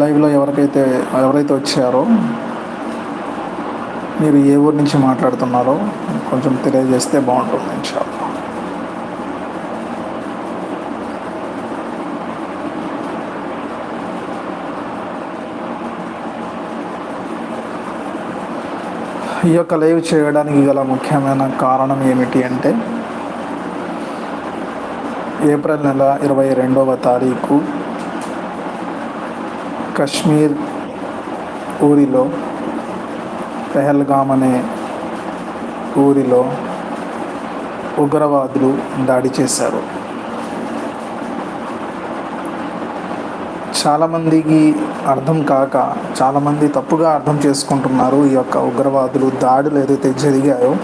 లైవ్లో ఎవరికైతే ఎవరైతే వచ్చారో మీరు ఏ ఊరి నుంచి మాట్లాడుతున్నారో కొంచెం తెలియజేస్తే బాగుంటుంది ఇన్షాల్లా. ఈ యొక్క లైవ్ చేయడానికి గల ముఖ్యమైన కారణం ఏమిటి అంటే ఏప్రిల్ నెల ఇరవై రెండవ తారీఖు కశ్మీర్ ఊరిలో పెహల్గామ్ అనే ఊరిలో ఉగ్రవాదులు దాడి చేశారు. చాలామందికి అర్థం కాక చాలామంది తప్పుగా అర్థం చేసుకుంటున్నారు ఈ యొక్క ఉగ్రవాదులు దాడులు ఏదైతే జరిగాయో.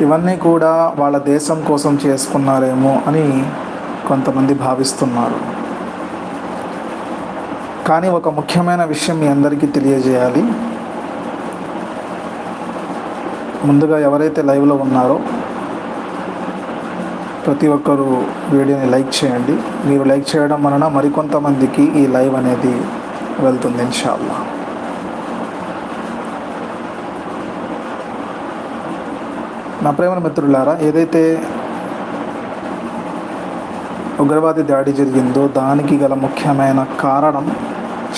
ఇవన్నీ కూడా వాళ్ళ దేశం కోసం చేసుకున్నారేమో అని కొంతమంది భావిస్తున్నారు. కానీ ఒక ముఖ్యమైన విషయం మీ అందరికీ తెలియజేయాలి. ముందుగా ఎవరైతే లైవ్లో ఉన్నారో ప్రతి ఒక్కరూ వీడియోని లైక్ చేయండి. మీరు లైక్ చేయడం వలన మరికొంతమందికి ఈ లైవ్ అనేది వెళ్తుంది ఇన్షాల్లా. నా ప్రేమ మిత్రులారా ఏదైతే ఉగ్రవాది దాడి జరిగిందో దానికి గల ముఖ్యమైన కారణం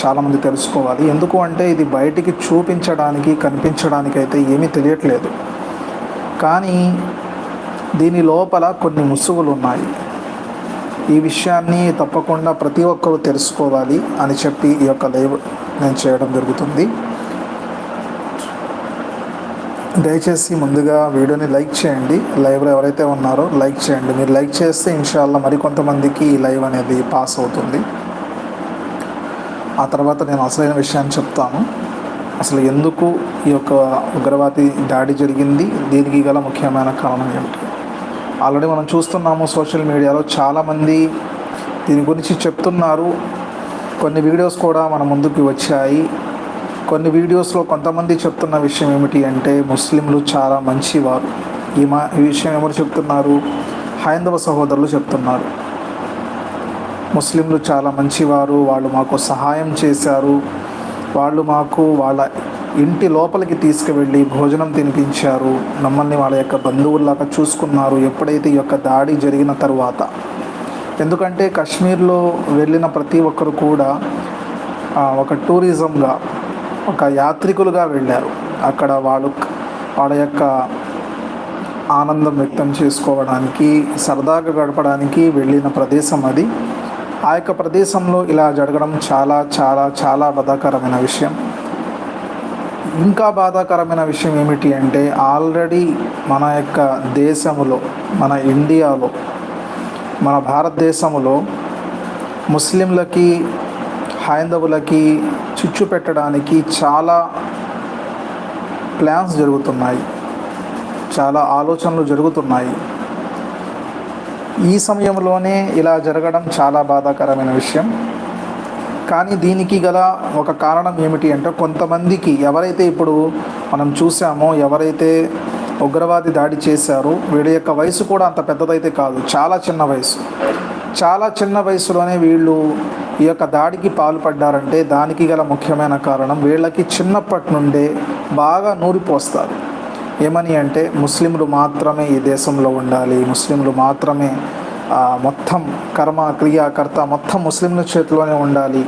చాలామంది తెలుసుకోవాలి. ఎందుకు అంటే ఇది బయటికి చూపించడానికి కనిపించడానికి అయితే ఏమీ తెలియట్లేదు. కానీ దీని లోపల కొన్ని ముసుగులు ఉన్నాయి. ఈ విషయాన్ని తప్పకుండా ప్రతి ఒక్కరూ తెలుసుకోవాలి అని చెప్పి ఈ యొక్క లైవ్ నేను చేయడం జరుగుతుంది. దయచేసి ముందుగా వీడియోని లైక్ చేయండి. లైవ్లో ఎవరైతే ఉన్నారో లైక్ చేయండి. మీరు లైక్ చేస్తే ఇన్షాల్లా మరికొంతమందికి ఈ లైవ్ అనేది పాస్ అవుతుంది. ఆ తర్వాత నేను అసలైన విషయాన్ని చెప్తాను. అసలు ఎందుకు ఈ యొక్క ఉగ్రవాది దాడి జరిగింది? దీనికి గల ముఖ్యమైన కారణం ఏమిటి? ఆల్రెడీ మనం చూస్తున్నాము సోషల్ మీడియాలో చాలామంది దీని గురించి చెప్తున్నారు. కొన్ని వీడియోస్ కూడా మన ముందుకు వచ్చాయి. కొన్ని వీడియోస్లో కొంతమంది చెప్తున్న విషయం ఏమిటి అంటే ముస్లింలు చాలా మంచివారు. ఈ మా ఈ విషయం ఎవరు చెప్తున్నారు? హైందవ సహోదరులు చెప్తున్నారు. ముస్లింలు చాలా మంచివారు వాళ్ళు మాకు సహాయం చేశారు. వాళ్ళు మాకు వాళ్ళ ఇంటి లోపలికి తీసుకువెళ్ళి భోజనం తినిపించారు. మమ్మల్ని వాళ్ళ యొక్క బంధువుల్లాగా చూసుకున్నారు ఎప్పుడైతే ఈ యొక్క దాడి జరిగిన తర్వాత. ఎందుకంటే కాశ్మీర్లో వెళ్ళిన ప్రతి ఒక్కరు కూడా ఒక టూరిజంగా ఒక యాత్రికులుగా వెళ్ళారు. అక్కడ వాళ్ళు వాళ్ళ యొక్క ఆనందం వ్యక్తం చేసుకోవడానికి సరదాగా గడపడానికి వెళ్ళిన ప్రదేశం అది. ఆ యొక్క ప్రదేశంలో ఇలా జరగడం చాలా చాలా చాలా బాధాకరమైన విషయం. ఇంకా బాధాకరమైన విషయం ఏమిటి అంటే ఆల్రెడీ మన యొక్క దేశములో మన ఇండియాలో మన భారతదేశంలో ముస్లింలకి హైందవులకి చిచ్చు పెట్టడానికి చాలా ప్లాన్స్ జరుగుతున్నాయి. చాలా ఆలోచనలు జరుగుతున్నాయి. ఈ సమయంలోనే ఇలా జరగడం చాలా బాధాకరమైన విషయం. కానీ దీనికి గల ఒక కారణం ఏమిటి అంటే కొంతమందికి ఎవరైతే ఇప్పుడు మనం చూసామో ఎవరైతే ఉగ్రవాది దాడి చేశారో వీడి యొక్క వయసు కూడా అంత పెద్దదైతే కాదు. చాలా చిన్న వయసు. చాలా చిన్న వయసులోనే వీళ్ళు ఈ యొక్క దాడికి పాల్పడ్డారంటే దానికి గల ముఖ్యమైన కారణం వీళ్ళకి చిన్నప్పటి నుండే బాగా నూరిపోస్తారు. ఏమని అంటే ముస్లింలు మాత్రమే ఈ దేశంలో ఉండాలి ముస్లింలు మాత్రమే మొత్తం కర్మ క్రియాకర్త మొత్తం ముస్లింల చేతిలోనే ఉండాలి.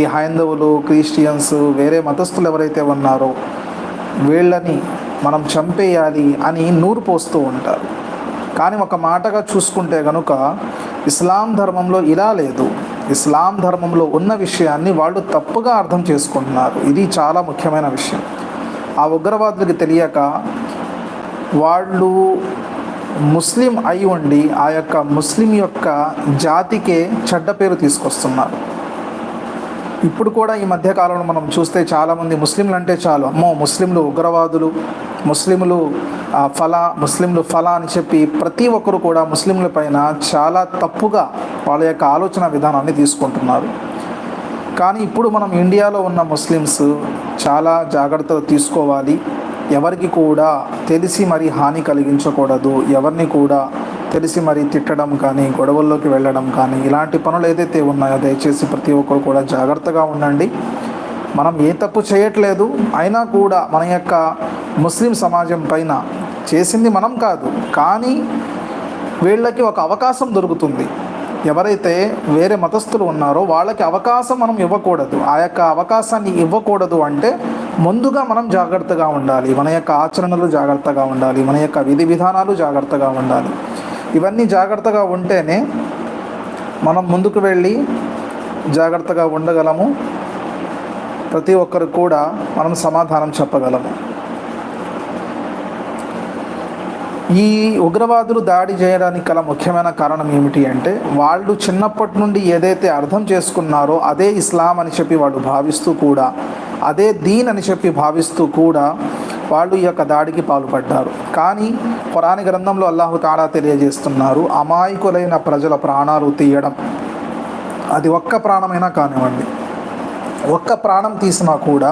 ఈ హైందవులు క్రిస్టియన్స్ వేరే మతస్థులు ఎవరైతే ఉన్నారో వీళ్ళని మనం చంపేయాలి అని నూరు పోస్తూ ఉంటారు. కానీ ఒక మాటగా చూసుకుంటే కనుక ఇస్లాం ధర్మంలో ఇలా లేదు. ఇస్లాం ధర్మంలో ఉన్న విషయాన్ని వాళ్ళు తప్పుగా అర్థం చేసుకుంటున్నారు. ఇది చాలా ముఖ్యమైన విషయం. ఆ ఉగ్రవాదులకు తెలియక వాళ్ళు ముస్లిం అయి ఉండి ఆ యొక్క ముస్లిం యొక్క జాతికే చెడ్డ పేరు తీసుకొస్తున్నారు. ఇప్పుడు కూడా ఈ మధ్యకాలంలో మనం చూస్తే చాలామంది ముస్లింలు అంటే చాలు అమ్మో ముస్లింలు ఉగ్రవాదులు ముస్లింలు ఫలా ముస్లింలు ఫలా అని చెప్పి ప్రతి ఒక్కరు కూడా ముస్లింల పైన చాలా తప్పుగా వాళ్ళ యొక్క ఆలోచన విధానాన్ని తీసుకుంటున్నారు. కానీ ఇప్పుడు మనం ఇండియాలో ఉన్న ముస్లిమ్స్ చాలా జాగ్రత్తలు తీసుకోవాలి. ఎవరికి కూడా తెలిసి మరి హాని కలిగించకూడదు. ఎవరిని కూడా తెలిసి మరి తిట్టడం కానీ గొడవల్లోకి వెళ్ళడం కానీ ఇలాంటి పనులు ఏదైతే ఉన్నాయో దయచేసి ప్రతి ఒక్కరు కూడా జాగ్రత్తగా ఉండండి. మనం ఏ తప్పు చేయట్లేదు అయినా కూడా మన యొక్క ముస్లిం సమాజం పైన చేసింది మనం కాదు. కానీ వీళ్ళకి ఒక అవకాశం దొరుకుతుంది. ఎవరైతే వేరే మతస్థులు ఉన్నారో వాళ్ళకి అవకాశం మనం ఇవ్వకూడదు. ఆ యొక్క అవకాశాన్ని ఇవ్వకూడదు అంటే ముందుగా మనం జాగ్రత్తగా ఉండాలి. మన యొక్క ఆచరణలు జాగ్రత్తగా ఉండాలి. మన యొక్క విధి విధానాలు జాగ్రత్తగా ఉండాలి. ఇవన్నీ జాగ్రత్తగా ఉంటేనే మనం ముందుకు వెళ్ళి జాగ్రత్తగా ఉండగలము. ప్రతి ఒక్కరు కూడా మనం సమాధానం చెప్పగలము ఈ ఉగ్రవాదులు దాడి చేయడానికి గల ముఖ్యమైన కారణం ఏమిటి అంటే వాళ్ళు చిన్నప్పటి నుండి ఏదైతే అర్థం చేసుకున్నారో అదే ఇస్లాం అని చెప్పి వాళ్ళు భావిస్తూ కూడా అదే దీన్ అని చెప్పి భావిస్తూ కూడా వాళ్ళు ఈ యొక్క దాడికి పాల్పడ్డారు. కానీ పురాణ గ్రంథంలో అల్లాహు తాలా తెలియజేస్తున్నారు అమాయకులైన ప్రజల ప్రాణాలు తీయడం. అది ఒక్క ప్రాణమైనా కానివ్వండి. ఒక్క ప్రాణం తీసినా కూడా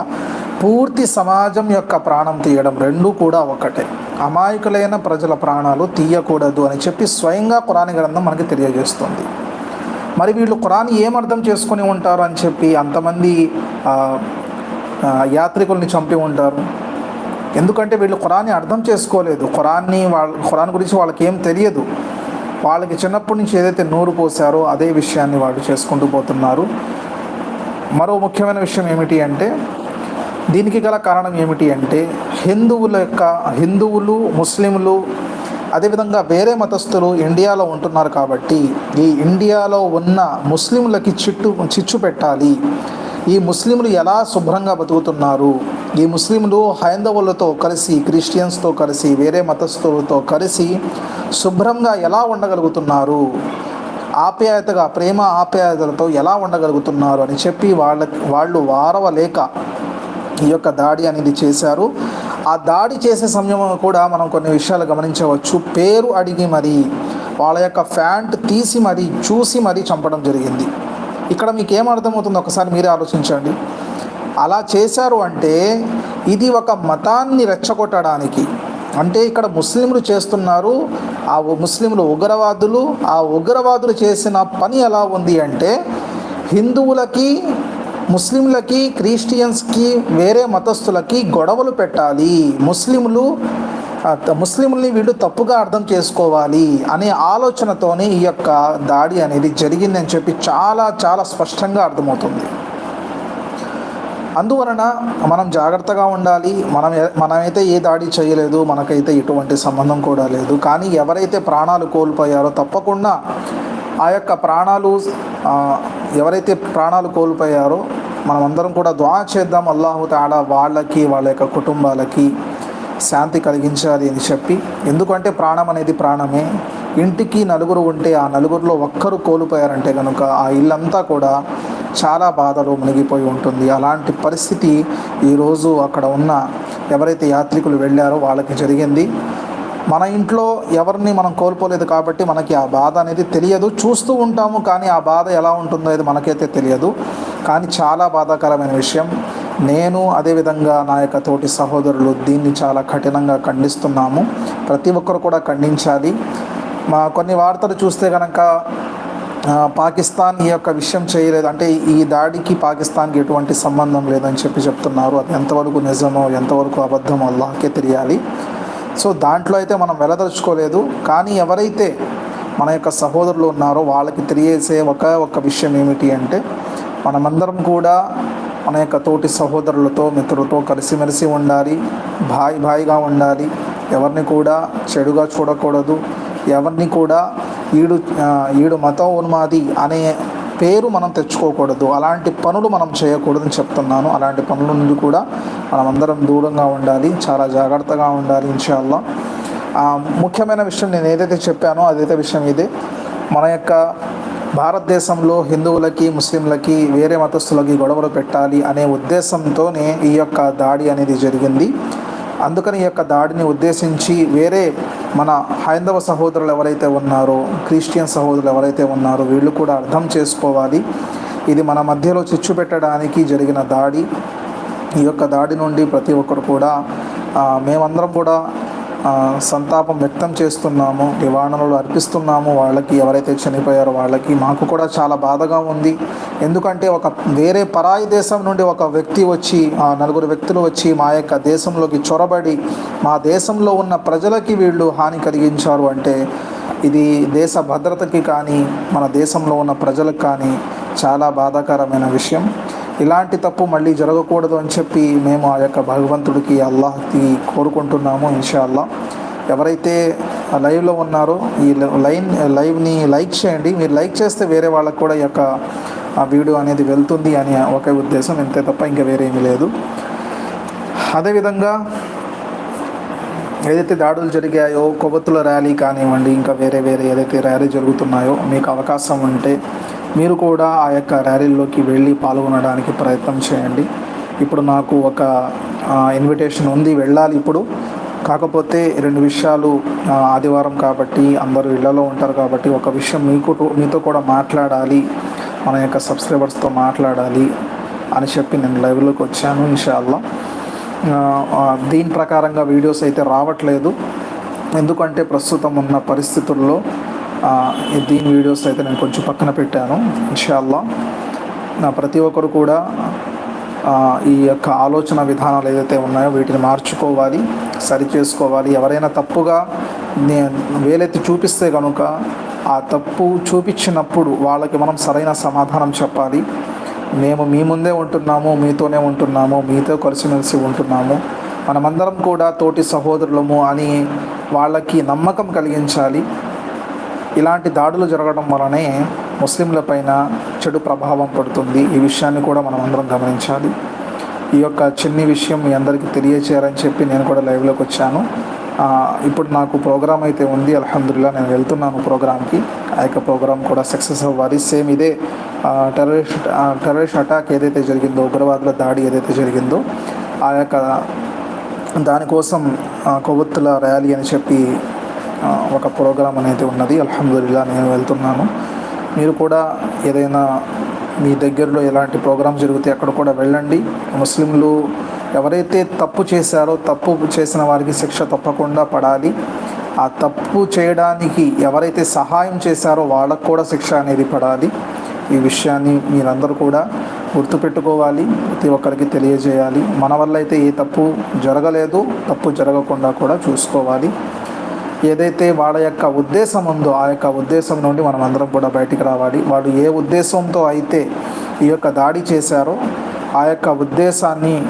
పూర్తి సమాజం యొక్క ప్రాణం తీయడం రెండూ కూడా ఒకటే అమాయకులైన ప్రజల ప్రాణాలు తీయకూడదు అని చెప్పి స్వయంగా కురాని గ్రంథం మనకి తెలియజేస్తుంది. మరి వీళ్ళు కురాన్ ఏమర్థం చేసుకుని చేసుకొని ఉంటారు అని చెప్పి అంతమంది యాత్రికుల్ని చంపి ఉంటారు? ఎందుకంటే వీళ్ళు ఖురాన్ని అర్థం చేసుకోలేదు. ఖురాన్ని వాళ్ళ ఖురాన్ గురించి వాళ్ళకి ఏం తెలియదు. వాళ్ళకి చిన్నప్పటి నుంచి ఏదైతే నూరు పోసారో అదే విషయాన్ని వాళ్ళు చేసుకుంటూ పోతున్నారు. మరో ముఖ్యమైన విషయం ఏమిటి అంటే దీనికి గల కారణం ఏమిటి అంటే హిందువుల యొక్క హిందువులు ముస్లింలు అదేవిధంగా వేరే మతస్థులు ఇండియాలో ఉంటున్నారు కాబట్టి ఈ ఇండియాలో ఉన్న ముస్లింలకి చిట్టు చిచ్చు పెట్టాలి. ఈ ముస్లింలు ఎలా శుభ్రంగా బతుకుతున్నారు? ఈ ముస్లింలు హైందవులతో కలిసి క్రిస్టియన్స్తో కలిసి వేరే మతస్థులతో కలిసి శుభ్రంగా ఎలా ఉండగలుగుతున్నారు? ఆప్యాయతగా ప్రేమ ఆప్యాయతలతో ఎలా ఉండగలుగుతున్నారు అని చెప్పి వాళ్ళ వాళ్ళు వారవలేక ఈ యొక్క దాడి అనేది చేశారు. ఆ దాడి చేసే సమయంలో కూడా మనం కొన్ని విషయాలు గమనించవచ్చు. పేరు అడిగి మరి వాళ్ళ యొక్క ఫ్యాంట్ తీసి మరి చూసి మరీ చంపడం జరిగింది. ఇక్కడ మీకు ఏమర్థమవుతుందో ఒకసారి మీరే ఆలోచించండి. అలా చేశారు అంటే ఇది ఒక మతాన్ని రెచ్చగొట్టడానికి అంటే ఇక్కడ ముస్లింలు చేస్తున్నారు ఆ ముస్లింలు ఉగ్రవాదులు ఆ ఉగ్రవాదులు చేసిన పని ఎలా ఉంది అంటే హిందువులకి ముస్లింలకి క్రిస్టియన్స్కి వేరే మతస్థులకి గొడవలు పెట్టాలి. ముస్లింలు ముస్లింల్ని వీళ్ళు తప్పుగా అర్థం చేసుకోవాలి అనే ఆలోచనతోనే ఈ యొక్క దాడి అనేది జరిగిందని చెప్పి చాలా చాలా స్పష్టంగా అర్థమవుతుంది. అందువలన మనం జాగ్రత్తగా ఉండాలి. మనం మనమైతే ఏ దాడి చేయలేదు మనకైతే ఎటువంటి సంబంధం కూడా లేదు. కానీ ఎవరైతే ప్రాణాలు కోల్పోయారో తప్పకుండా ఆ యొక్క ప్రాణాలు ఎవరైతే ప్రాణాలు కోల్పోయారో మనమందరం కూడా ద్వా చేద్దాం. అల్లాహు తాలా వాళ్ళకి వాళ్ళ యొక్క కుటుంబాలకి శాంతి కలిగించాలి అని చెప్పి. ఎందుకంటే ప్రాణం అనేది ప్రాణమే. ఇంటికి నలుగురు ఉంటే ఆ నలుగురిలో ఒక్కరు కోల్పోయారంటే కనుక ఆ ఇల్లంతా కూడా చాలా బాధలో మునిగిపోయి ఉంటుంది. అలాంటి పరిస్థితి ఈరోజు అక్కడ ఉన్న ఎవరైతే యాత్రికులు వెళ్ళారో వాళ్ళకి జరిగింది. మన ఇంట్లో ఎవరిని మనం కోల్పోలేదు కాబట్టి మనకి ఆ బాధ అనేది తెలియదు. చూస్తూ ఉంటాము కానీ ఆ బాధ ఎలా ఉంటుందో అది మనకైతే తెలియదు. కానీ చాలా బాధాకరమైన విషయం. నేను అదేవిధంగా నా యొక్క తోటి సహోదరులు దీన్ని చాలా కఠినంగా ఖండిస్తున్నాము. ప్రతి ఒక్కరు కూడా ఖండించాలి. మా కొన్ని వార్తలు చూస్తే కనుక పాకిస్తాన్ ఈ యొక్క విషయం చేయలేదు. అంటే ఈ దాడికి పాకిస్తాన్కి ఎటువంటి సంబంధం లేదని చెప్పి చెప్తున్నారు. అది ఎంతవరకు నిజమో ఎంతవరకు అబద్ధమో అల్లాకే తెలియాలి. సో దాంట్లో అయితే మనం వెలదలుచుకోలేదు. కానీ ఎవరైతే మన యొక్క సహోదరులు ఉన్నారో వాళ్ళకి తెలియజేసే ఒక ఒక విషయం ఏమిటి అంటే మనమందరం కూడా మన యొక్క తోటి సహోదరులతో మిత్రులతో కలిసిమెలిసి ఉండాలి. భాయ్ భాయిగా ఉండాలి. ఎవరిని కూడా చెడుగా చూడకూడదు. ఎవరిని కూడా ఈడు ఈడు మతం ఉన్మాది అనే పేరు మనం తెచ్చుకోకూడదు. అలాంటి పనులు మనం చేయకూడదని చెప్తున్నాను. అలాంటి పనుల నుండి కూడా మనమందరం దూరంగా ఉండాలి చాలా జాగ్రత్తగా ఉండాలి ఇన్షాల్లా ముఖ్యమైన విషయం నేను ఏదైతే చెప్పానో అదైతే విషయం ఇదే. మన యొక్క భారతదేశంలో హిందువులకి ముస్లింలకి వేరే మతస్థులకి గొడవలు పెట్టాలి అనే ఉద్దేశంతోనే ఈ యొక్క దాడి అనేది జరిగింది. అందుకని ఈ యొక్క దాడిని ఉద్దేశించి వేరే మన హైందవ సహోదరులు ఎవరైతే ఉన్నారో క్రిస్టియన్ సహోదరులు ఎవరైతే ఉన్నారో వీళ్ళు కూడా అర్థం చేసుకోవాలి. ఇది మన మధ్యలో చిచ్చు పెట్టడానికి జరిగిన దాడి. ఈ యొక్క దాడి నుండి ప్రతి ఒక్కరు కూడా మేమందరం కూడా సంతాపం వ్యక్తం చేస్తున్నాము నివారణలు అర్పిస్తున్నాము వాళ్ళకి ఎవరైతే చనిపోయారో వాళ్ళకి మాకు కూడా చాలా బాధగా ఉంది. ఎందుకంటే ఒక వేరే పరాయి దేశం నుండి ఒక వ్యక్తి వచ్చి ఆ నలుగురు వ్యక్తులు వచ్చి మా యొక్క దేశంలోకి చొరబడి మా దేశంలో ఉన్న ప్రజలకి వీళ్ళు హాని కలిగించారు అంటే ఇది దేశ భద్రతకి కానీ మన దేశంలో ఉన్న ప్రజలకు కానీ చాలా బాధాకరమైన విషయం. ఇలాంటి తప్పు మళ్ళీ జరగకూడదు అని చెప్పి మేము ఆ యొక్క భగవంతుడికి అల్లాహ్కి కోరుకుంటున్నాము ఇన్షాల్లా. ఎవరైతే ఆ లైవ్లో ఉన్నారో ఈ లైన్ లైవ్ని లైక్ చేయండి. మీరు లైక్ చేస్తే వేరే వాళ్ళకు కూడా ఈ యొక్క ఆ వీడియో అనేది వెళ్తుంది అని ఒకే ఉద్దేశం. ఇంతే తప్ప ఇంకా వేరేమీ లేదు. అదేవిధంగా ఏదైతే దాడులు జరిగాయో కొవ్వొత్తుల ర్యాలీ కానివ్వండి ఇంకా వేరే వేరే ఏదైతే ర్యాలీ జరుగుతున్నాయో మీకు అవకాశం ఉంటే మీరు కూడా ఆ యొక్క ర్యాలీలోకి వెళ్ళి పాల్గొనడానికి ప్రయత్నం చేయండి. ఇప్పుడు నాకు ఒక ఇన్విటేషన్ ఉంది వెళ్ళాలి ఇప్పుడు. కాకపోతే రెండు విషయాలు ఆదివారం కాబట్టి అందరూ ఇళ్ళలో ఉంటారు కాబట్టి ఒక విషయం మీకు మీతో కూడా మాట్లాడాలి మన యొక్క సబ్స్క్రైబర్స్తో మాట్లాడాలి అని చెప్పి నేను లైవ్లోకి వచ్చాను ఇన్షాల్లా దీని ప్రకారంగా వీడియోస్ అయితే రావట్లేదు. ఎందుకంటే ప్రస్తుతం ఉన్న పరిస్థితుల్లో దీని వీడియోస్ అయితే నేను కొంచెం పక్కన పెట్టాను ఇన్షాల్లా. నా ప్రతి ఒక్కరు కూడా ఈ యొక్క ఆలోచన విధానాలు ఏదైతే ఉన్నాయో వీటిని మార్చుకోవాలి సరి చేసుకోవాలి ఎవరైనా తప్పుగా నేను వేలెత్తి చూపిస్తే కనుక ఆ తప్పు చూపించినప్పుడు వాళ్ళకి మనం సరైన సమాధానం చెప్పాలి. మేము మీ ముందే ఉంటున్నాము మీతోనే ఉంటున్నాము మీతో కలిసిమెలిసి ఉంటున్నాము. మనమందరం కూడా తోటి సహోదరులము అని వాళ్ళకి నమ్మకం కలిగించాలి. ఇలాంటి దాడులు జరగడం వలనే ముస్లింల పైన చెడు ప్రభావం పడుతుంది. ఈ విషయాన్ని కూడా మనం అందరం గమనించాలి. ఈ యొక్క చిన్ని విషయం మీ అందరికీ తెలియచేయాలని చెప్పి నేను కూడా లైవ్లోకి వచ్చాను. ఇప్పుడు నాకు ప్రోగ్రామ్ అయితే ఉంది. అల్హమ్దుల్లా నేను వెళ్తున్నాను ప్రోగ్రామ్కి. ఆ యొక్క ప్రోగ్రామ్ కూడా సక్సెస్ అవ్వాలి. సేమ్ ఇదే టెర్రరిస్ట్ టెర్రరిస్ట్ అటాక్ ఏదైతే జరిగిందో ఉగ్రవాదుల దాడి ఏదైతే జరిగిందో ఆ యొక్క దానికోసం కొవ్వొత్తుల ర్యాలీ అని చెప్పి ఒక ప్రోగ్రాం అనేది ఉన్నది. అల్హమ్దుల్లా నేను వెళ్తున్నాను. మీరు కూడా ఏదైనా మీ దగ్గరలో ఎలాంటి ప్రోగ్రాం జరిగితే అక్కడ కూడా వెళ్ళండి. ముస్లింలు ఎవరైతే తప్పు చేశారో తప్పు చేసిన వారికి శిక్ష తప్పకుండా పడాలి. ఆ తప్పు చేయడానికి ఎవరైతే సహాయం చేశారో వాళ్ళకు కూడా శిక్ష అనేది పడాలి. ఈ విషయాన్ని మీరందరూ కూడా గుర్తుపెట్టుకోవాలి. ప్రతి ఒక్కరికి తెలియజేయాలి. మన వల్ల అయితే ఏ తప్పు జరగలేదు. తప్పు జరగకుండా కూడా చూసుకోవాలి. ఏదైతే వాళ్ళ యొక్క ఉద్దేశం ఉందో ఆ యొక్క ఉద్దేశం నుండి మనం అందరం కూడా బయటికి రావాలి. వాళ్ళు ఏ ఉద్దేశంతో అయితే ఈ యొక్క దాడి చేశారో ఆ యొక్క ఉద్దేశాన్ని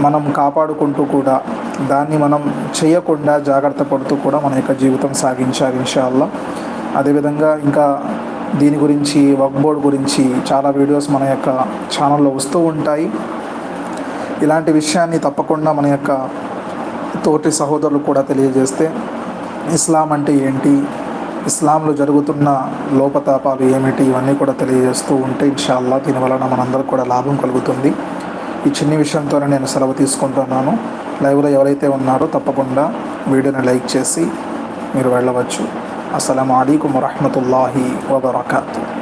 మనం కాపాడుకుంటూ కూడా దాన్ని మనం చేయకుండా జాగ్రత్త పడుతూ కూడా మన యొక్క జీవితం సాగించాలి ఇన్షాల్లా అదేవిధంగా ఇంకా దీని గురించి వర్క్ బోర్డ్ గురించి చాలా వీడియోస్ మన యొక్క ఛానల్లో వస్తూ ఉంటాయి. ఇలాంటి విషయాన్ని తప్పకుండా మన యొక్క తోటి సహోదరులు కూడా తెలియజేస్తే ఇస్లాం అంటే ఏంటి? ఇస్లాంలో జరుగుతున్న లోపతాపాలు ఏమిటి? ఇవన్నీ కూడా తెలియజేస్తూ ఉంటే ఇన్షాల్లా దీని వలన మనందరికి కూడా లాభం కలుగుతుంది. ఈ చిన్ని విషయంతోనే నేను సెలవు తీసుకుంటున్నాను. లైవ్లో ఎవరైతే ఉన్నారో తప్పకుండా వీడియోని లైక్ చేసి మీరు వెళ్ళవచ్చు. అస్సలం అయికం వరహమతుల్లాహి వబర్కాతు.